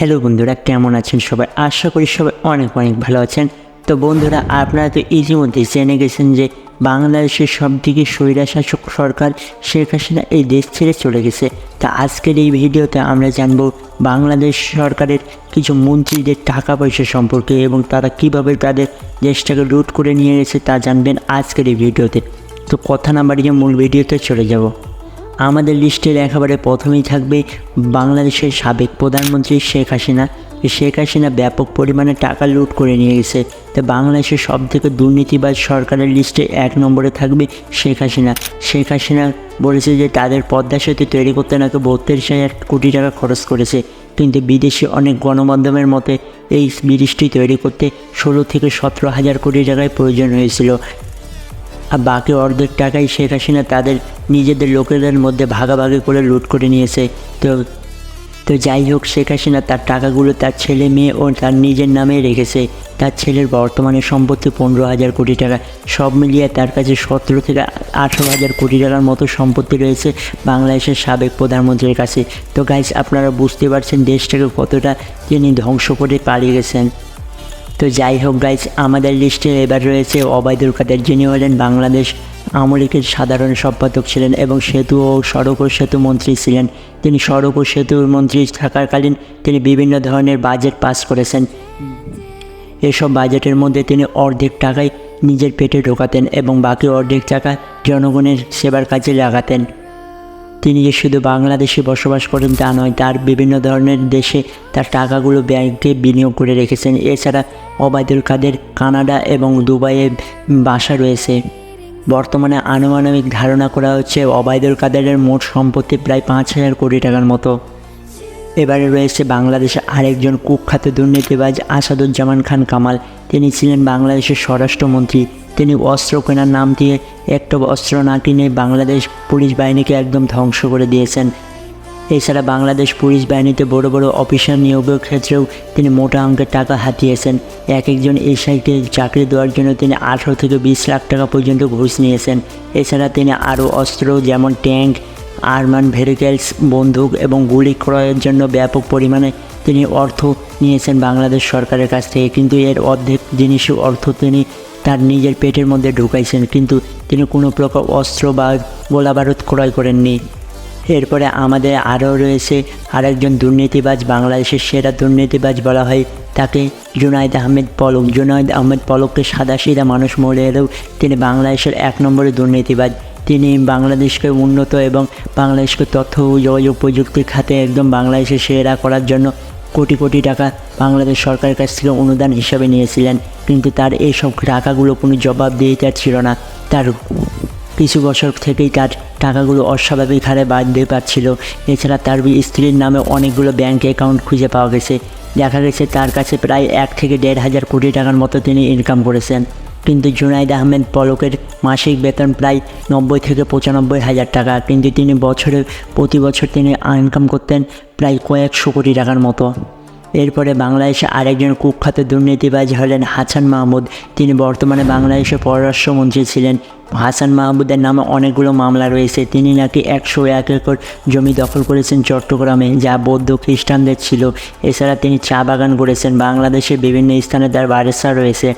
Hello বন্ধুরা, কেমন আছেন সবাই? আশা করি সবাই অনেক অনেক ভালো আছেন। তো বন্ধুরা, আপনারা তো ইতিমধ্যে জেনে গেছেন যে বাংলাদেশের সব থেকে স্বৈরাশাসক সরকার শেখ হাসিনা এই দেশ ছেড়ে চলে গেছে। তা আজকের এই ভিডিওতে আমরা জানব বাংলাদেশ সরকারের কিছু মন্ত্রীদের টাকা পয়সা সম্পর্কে এবং তারা কীভাবে তাদের দেশটাকে লুট করে নিয়ে গেছে তা জানবেন আজকের এই ভিডিওতে। তো কথা না বাড়িয়ে মূল ভিডিওতে চলে যাব। আমাদের লিস্টের একেবারে প্রথমেই থাকবে বাংলাদেশের সাবেক প্রধানমন্ত্রী শেখ হাসিনা। শেখ হাসিনা ব্যাপক পরিমাণে টাকা লুট করে নিয়ে গেছে। তো বাংলাদেশের সব থেকে দুর্নীতিবাজ সরকারের লিস্টে এক নম্বরে থাকবে শেখ হাসিনা। শেখ হাসিনা বলেছে যে তাদের পদ্মা সেতু তৈরি করতে নাকি বত্রিশ হাজার কোটি টাকা খরচ করেছে। কিন্তু বিদেশি অনেক গণমাধ্যমের মতে এই ব্রিজটি তৈরি করতে ষোলো থেকে সতেরো হাজার কোটি টাকায় প্রয়োজন হয়েছিল। আর বাকি অর্ধেক টাকাই শেখ হাসিনা তাদের নিজেদের লোকেদের মধ্যে ভাগাভাগি করে লুট করে নিয়েছে। তো তো যাই হোক, শেখ হাসিনা তার টাকাগুলো তার ছেলে, মেয়ে ও তার নিজের নামে রেখেছে। তার ছেলের বর্তমানে সম্পত্তি পনেরো হাজার কোটি টাকা। সব মিলিয়ে তার কাছে সতেরো থেকে আঠেরো হাজার কোটি টাকার মতো সম্পত্তি রয়েছে বাংলাদেশের সাবেক প্রধানমন্ত্রীর কাছে। তো গাইজ আপনারা বুঝতে পারছেন দেশটাকে কতটা তিনি ধ্বংস করে পালিয়ে গেছেন। তো যাই হোক গাইজ আমাদের লিস্টে এবার রয়েছে অবায়দুল কাদের যিনি হলেন বাংলাদেশ আমলিকের সাধারণ সম্পাদক ছিলেন এবং সেতু ও সড়ক ও সেতু মন্ত্রী ছিলেন। তিনি সড়ক ও সেতু মন্ত্রী থাকাকালীন তিনি বিভিন্ন ধরনের বাজেট পাস করেছেন। এসব বাজেটের মধ্যে তিনি অর্ধেক টাকাই নিজের পেটে ঢোকাতেন এবং বাকি অর্ধেক টাকা জনগণের সেবার কাজে লাগাতেন। তিনি যে শুধু বাংলাদেশে বসবাস করেন তা নয়, তার বিভিন্ন ধরনের দেশে তার টাকাগুলো ব্যাংকে বিনিয়োগ করে রেখেছেন। এছাড়া ওবায়দুল কাদের কানাডা এবং দুবাইয়ে বাসা রয়েছে। বর্তমানে আনুমানবিক ধারণা করা হচ্ছে ওবায়দুল কাদেরের মোট সম্পত্তি প্রায় পাঁচ হাজার কোটি টাকার মতো। এবারে রয়েছে বাংলাদেশের আরেকজন কুখ্যাত দুর্নীতিবাজ আসাদুজ্জামান খান কামাল। তিনি ছিলেন বাংলাদেশের স্বরাষ্ট্রমন্ত্রী। তিনি অস্ত্র কেনার নাম দিয়ে একটা অস্ত্র না কিনে বাংলাদেশ পুলিশ বাহিনীকে একদম ধ্বংস করে দিয়েছেন। এছাড়া বাংলাদেশ পুলিশ বাহিনীতে বড় বড় অফিসার নিয়োগের ক্ষেত্রেও তিনি মোটা অঙ্কের টাকা হাতিয়েছেন। এক একজন এসআইকে চাকরি দেওয়ার জন্য তিনি আঠারো থেকে বিশ লাখ টাকা পর্যন্ত ঘুষ নিয়েছেন। এছাড়া তিনি আরও অস্ত্র যেমন ট্যাঙ্ক আর্মান ভেহিকেলস বন্দুক এবং গুলি ক্রয়ের জন্য ব্যাপক পরিমাণে তিনি অর্থ নিয়েছেন বাংলাদেশ সরকারের কাছ থেকে। কিন্তু এর অর্ধেক জিনিসও অর্থ তিনি তার নিজের পেটের মধ্যে ঢুকাইছেন। কিন্তু তিনি কোনো প্রকার অস্ত্র বা গোলা বারুদ ক্রয় করেননি। এরপরে আমাদের আরও রয়েছে আরেকজন দুর্নীতিবাজ, বাংলাদেশের সেরা দুর্নীতিবাজ বলা হয় তাকে, জুনাইদ আহমেদ পলক। জুনাইদ আহমেদ পলককে সাদাসিধা মানুষ মরে এলেও তিনি বাংলাদেশের এক নম্বরে দুর্নীতিবাজ। তিনি বাংলাদেশকে উন্নত এবং বাংলাদেশকে তথ্য ও যোগাযোগ প্রযুক্তি খাতে একদম বাংলাদেশে সেরা করার জন্য কোটি কোটি টাকা বাংলাদেশ সরকারের কাছ থেকে অনুদান হিসাবে নিয়েছিলেন। কিন্তু তার এইসব টাকাগুলো কোনো জবাবদিহিতা ছিল না। তার কিছু বছর থেকেই তার টাকাগুলো অস্বাভাবিক হারে বাড়তে পারছিল। এছাড়া তার স্ত্রীর নামে অনেকগুলো ব্যাঙ্ক অ্যাকাউন্ট খুঁজে পাওয়া গেছে। দেখা গেছে তার কাছে প্রায় এক থেকে দেড় হাজার কোটি টাকার মতো তিনি ইনকাম করেছেন। কিন্তু জুনাইদ আহমেদ পলকের মাসিক বেতন প্রায় নব্বই থেকে পঁচানব্বই হাজার টাকা, কিন্তু তিনি বছরে, প্রতি বছর তিনি ইনকাম করতেন প্রায় কয়েকশো কোটি টাকার মতো। এরপরে বাংলাদেশে আরেকজন কুখ্যাত দুর্নীতিবাজ হলেন হাসান মাহমুদ। তিনি বর্তমানে বাংলাদেশের পররাষ্ট্রমন্ত্রী ছিলেন। হাসান মাহমুদের নামে অনেকগুলো মামলা রয়েছে। তিনি নাকি একশো এক একর জমি দখল করেছেন চট্টগ্রামে, যা বৌদ্ধ খ্রিস্টানদের ছিল। এছাড়া তিনি চা বাগান করেছেন। বাংলাদেশের বিভিন্ন স্থানে তার বারেসা রয়েছে।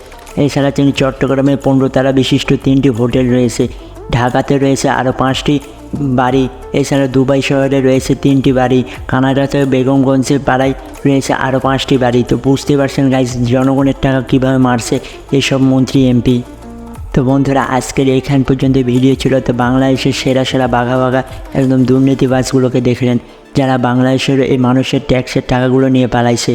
এছাড়া তিনি চট্টগ্রামে পনেরো তারা বিশিষ্ট তিনটি হোটেল রয়েছে। ঢাকাতে রয়েছে আরও পাঁচটি বাড়ি, এছাড়া দুবাই শহরে রয়েছে তিনটি বাড়ি, কানাডাতে বেগমগঞ্জের পাড়ায় রয়েছে আরও পাঁচটি বাড়ি। তো বুঝতে পারছেন গাইজ জনগণের টাকা কীভাবে মারছে এসব মন্ত্রী, এমপি। তো বন্ধুরা, আজকের এইখান পর্যন্ত ভিডিও ছিল। তো বাংলাদেশের সেরা সেরা বাঘা বাঘা একদম দুর্নীতিবাজগুলোকে দেখলেন। যারা বাংলাদেশের এই মানুষের ট্যাক্সের টাকাগুলো নিয়ে পালাইছে,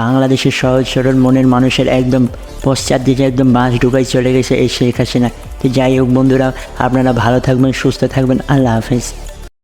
বাংলাদেশের সহজ সরল মনের মানুষের একদম পশ্চাৎ দিকে একদম বাঁশ ঢুকাই চলে গেছে এই শেখ হাসিনা। তো যাই হোক বন্ধুরা, আপনারা ভালো থাকবেন, সুস্থ থাকবেন, আল্লাহ হাফেজ।